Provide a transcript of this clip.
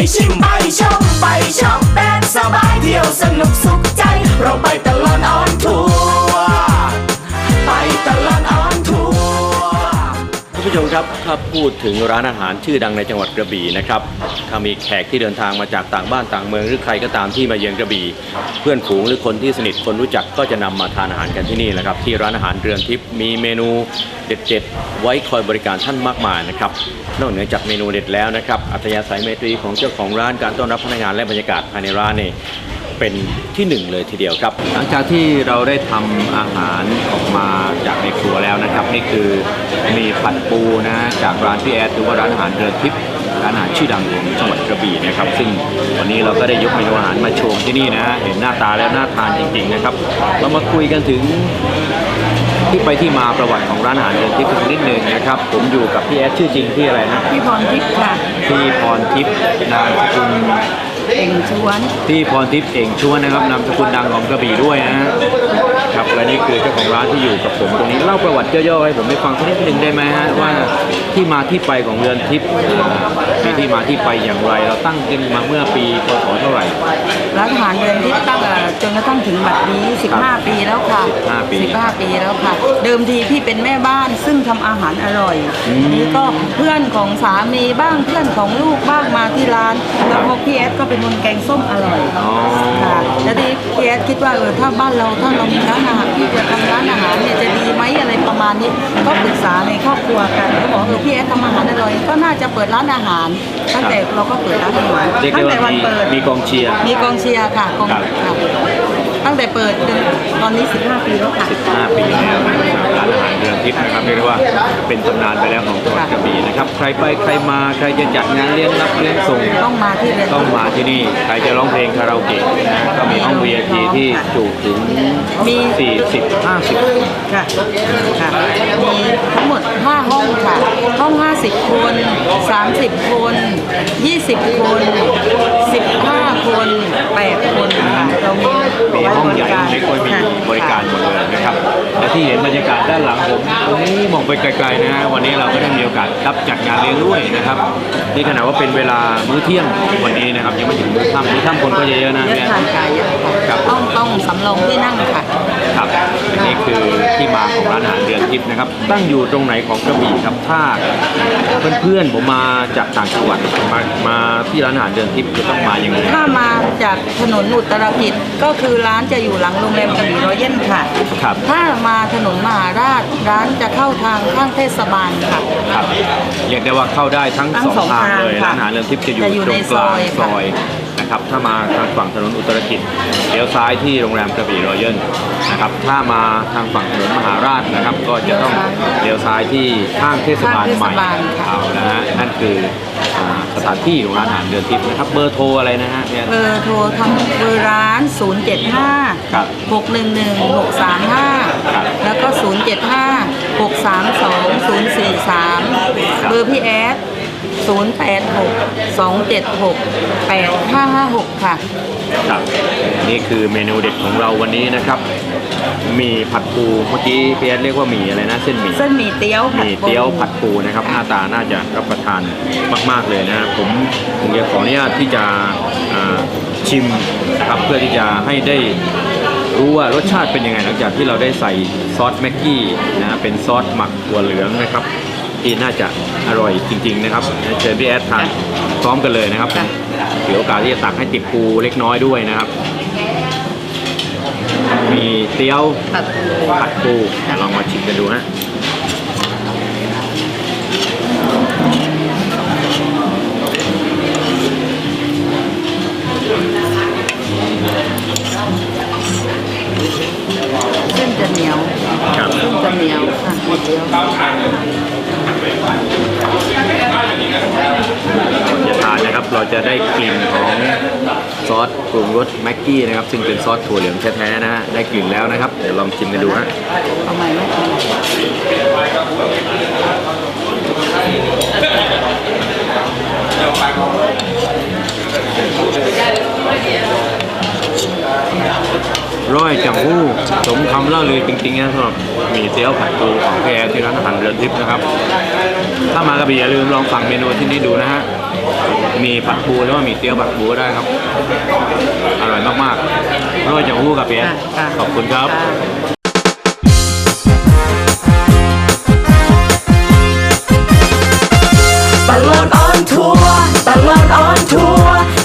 ไปชิมไปช็อปไปช็อปแบบสบายเที่ยวสนุกสุขใจ เราไปตลอดออนทัวร์ไปตลอดออน ผู้ชมครับถ้าพูดถึงร้านอาหารชื่อดังในจังหวัดกระบี่นะครับถ้ามีแขกที่เดินทางมาจากต่างบ้านต่างเมืองหรือใครก็ตามที่มาเยือนกระบี่เพื่อนฝูงหรือคนที่สนิทคนรู้จักก็จะนำมาทานอาหารกันที่นี่แหละครับ ที่ร้านอาหารเรือนทิพย์มีเมนูเด็ดๆไว้คอยบริการท่านมากมายนะครับนอกเหนือจากเมนูเด็ดแล้วนะครับอัธยาศัยเมตรีของเจ้าของร้านการต้อนรับพนักงานและบรรยากาศภายในร้านนี่ เป็นที่หนึ่งเลยทีเดียวครับ หลังจากที่เราได้ทำอาหารออกมาจากในครัวแล้วนะครับ นี่คือมีผัดปูนะจากร้านพี่แอดหรือว่าร้านอาหารเรือนทิพย์ร้านอาหารชื่อดังของจังหวัดกระบี่นะครับ ซึ่งวันนี้เราก็ได้ยกเมนูอาหารมาโชว์ที่นี่นะเห็นหน้าตาแล้วน่าทานจริงๆนะครับ เรามาคุยกันถึงที่ไปที่มาประวัติของร้านอาหารเรือนทิพย์สักนิดหนึ่งนะครับ ผมอยู่กับพี่แอดชื่อจริงที่อะไรนะพี่พรทิพย์ค่ะพี่พรทิพย์นามสกุล เองชวน พี่พรทิพย์เอ่งชวนนะครับนามสกุลดังของกระบี่ด้วยนะครับและนี่คือเจ้าของร้านที่อยู่กับผมตรงนี้เล่าประวัติย่อๆให้ผมได้ฟังสักนิดหนึ่งได้ไหมฮะว่าที่มาที่ไปของเรือนทิพย์มีที่มาที่ไปอย่างไร เราตั้งขึ้นมาเมื่อปีพศเท่าไหร่ร้านอาหารเรือนทิพย์ตั้ง นกระทั่งถึงบัดนี้ 15 ปีแล้วค่ะ15ปี15 ปีแล้วค่ะ เดิมทีพี่เป็นแม่บ้านซึ่งทำอาหารอร่อยอืมนี่ก็เพื่อนของสามีบ้างเพื่อนของลูกบ้างมาที่ร้าน แล้วพวกพี่แอดก็เป็นคนแกงส้มอร่อยอ๋อค่ะแล้วที่พี่แอดคิดว่าเออถ้าบ้านเราถ้าเรามีร้านอาหารที่จะทำร้านอาหารเนี่ยจะดีไหมอะไรประมาณนี้ก็ปรึกษาในครอบครัวกันก็บอกเออพี่แอดทำอาหารอร่อยก็น่าจะเปิดร้านอาหารตั้งแต่เราก็เปิดร้านอาหารเรียกได้ตั้งแต่ว่าวันมีเปิดมีกองเชียร์ มีกองเชียร์ค่ะกองครับ ค่ะ ตั้งแต่เปิดจนตอนนี้ 15 ปีแล้วค่ะ 15 ปีแล้วนะครับร้านอาหารเรือนทิพย์นะครับเรียกได้ว่าเป็นตำนานไปแล้วของจังหวัดกระบี่นะครับ ใครไปใครมาใครจะจัดงานเลี้ยงรับเลี้ยงส่งต้องมาที่เรือนต้องมาที่นี่ใครจะร้องเพลงคาราโอเกะนะก็มีห้อง VIP ที่จุถึงมี 40 50ค่ะค่ะมีทั้ง หมด5ห้องค่ะ ห้อง 50 คน 30 คน 20 คน 15 คน 8 คนค่ะเรามีมีห้องใหญ่ห้องเล็กก็มีค่ะบริการหมดเลยนะครับและที่เห็นบรรยากาศด้านหลังผมตรงนี้มองไปไกลๆนะฮะวันนี้เราก็ได้มีโอกาสรับจัดงานเลี้ยงด้วยนะครับนี่ขณะว่าเป็นเวลามื้อเที่ยงวันนี้นะครับยังไม่ถึงมื้อค่ำมื้อค่ำคนก็เยอะๆนะเยอะเนี่ยค่ะค่ะเยอะครัค่ะบต้องต้องสำรองที่นั่งค่ะ ครับนี่คือที่มาของร้านอาหารเดือนทิพย์นะครับ ตั้งอยู่ตรงไหนของกระบี่ครับถ้าเพื่อนๆผมมาจากต่างจังหวัดมามาที่ร้านอาหารเดือนทิพย์จะต้องมายังไงถ้ามาจากถนนอุตรกิจก็คือร้านจะอยู่หลังโรงแรมกระบี่รอยัลค่ะ ครับ ถ้ามาถนนมหาราชร้านจะเข้าทางข้างเทศบาลค่ะ ครับเรียกได้ว่าเข้าได้ทั้งทั้งสองสองทางทางเลยค่ะร้านอาหารเรือนทิพย์จะอยู่จะอยู่ตรในงกลางซอยซอย นะครับ ถ้ามาทางฝั่งถนนอุตรกิจเลี้ยวซ้ายที่โรงแรมกระบี่รอยัลนะครับ ถ้ามาทางฝั่งถนนมหาราชนะครับ ก็จะต้องเลี้ยวซ้ายที่ข้างเทศบาลใหม่ข้างเทศบาลค่ะเอาละฮะนั่นคืออ่าสถานที่ของร้านอาหารเรือนทิพย์นะครับ เบอร์โทรอะไรนะฮะเนี่ยเบอร์โทรทางเบอร์ร้าน 075ครับ611 635 แล้วก็ 075 632 043 เบอร์พี่แอด 086 276 8556 ค่ะ ครับนี่คือเมนูเด็ดของเราวันนี้นะครับมีผัดปูเมื่อกี้พี่แอดเรียกว่าหมีอะไรนะเส้นหมี่เส้นหมี่เตี๋ยวหมี่เตี๋ยวผัดปูนะครับหน้าตาน่าจะรับประทานมาก ๆ เลยนะผมผมจะขออนุญาตที่จะอ่าชิมนะครับเพื่อที่จะให้ได้รู้ว่ารสชาติเป็นยังไงหลังจากที่เราได้ใส่ซอสแม็กกี้นะเป็นซอสหมักถั่วเหลืองนะครับ ที่น่าจะอร่อยจริง ๆ นะครับเชิญพี่แอดทานพร้อมกันเลยนะครับถือโอกาสที่จะตักให้ติดปูเล็กน้อยด้วยนะครับ มีเตี๋ยวผัดปูผัดปูลองมาชิมกันดูฮะ จะได้กลิ่นของซอสปรุงรสแม็กกี้นะครับ ซึ่งเป็นซอสถั่วเหลืองแท้ๆนะฮะได้กลิ่นแล้วนะครับ เดี๋ยวลองชิมกันดูฮะเอาใหม่ไม่ร้อยจังหู้สมคำเล่าเลยจริงๆนะสำหรับหมี่เตี๋ยวผัดปูของแพรที่ร้านอาหารเรือนทิพย์นะครับ ถ้ามากระบี่อย่าลืมลองสั่งเมนูที่นี่ดูนะฮะ มีผักปูหรือว่ามีเตี๋ยวผักปูได้ครับ อร่อยมากๆร่วยจากหูกับเปียขอบคุณครับตลอดออนทัวร์ตลอดออนทัวร์